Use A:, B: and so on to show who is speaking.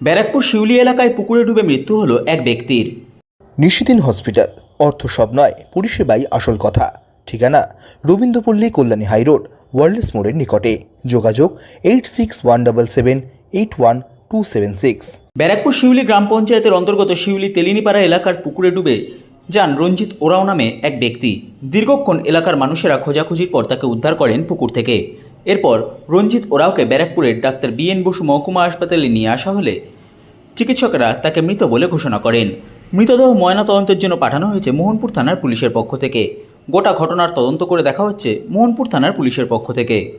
A: ব্যারাকপুর শিউলি এলাকায় পুকুরে ডুবে মৃত্যু হলো এক ব্যক্তির।
B: নিশিদিন হসপিটাল। অর্থ সব নয় পরিষেবাই আসল কথা। ঠিকানা রবীন্দ্রপল্লী কল্যাণী হাইরোড ওয়ার্ল্ডস মোড়ের নিকটে। যোগাযোগ eight six one double seven eight one two seven six.
A: Barrackpore Sheuli গ্রাম পঞ্চায়েতের অন্তর্গত শিউলি তেলিনিপাড়া এলাকার পুকুরে ডুবে যান রঞ্জিত ওরাও নামে এক ব্যক্তি। দীর্ঘক্ষণ এলাকার মানুষেরা খোঁজাখুঁজির পর তাকে উদ্ধার করেন পুকুর থেকে। এরপর রঞ্জিত ওরাওকে ব্যারাকপুরের ডাক্তার বি এন বসু মহকুমা হাসপাতালে নিয়ে আসা হলে চিকিৎসকরা তাকে মৃত বলে ঘোষণা করেন। মৃতদেহ ময়নাতদন্তের জন্য পাঠানো হয়েছে মোহনপুর থানার পুলিশের পক্ষ থেকে। গোটা ঘটনার তদন্ত করে দেখা হচ্ছে মোহনপুর থানার পুলিশের পক্ষ থেকে।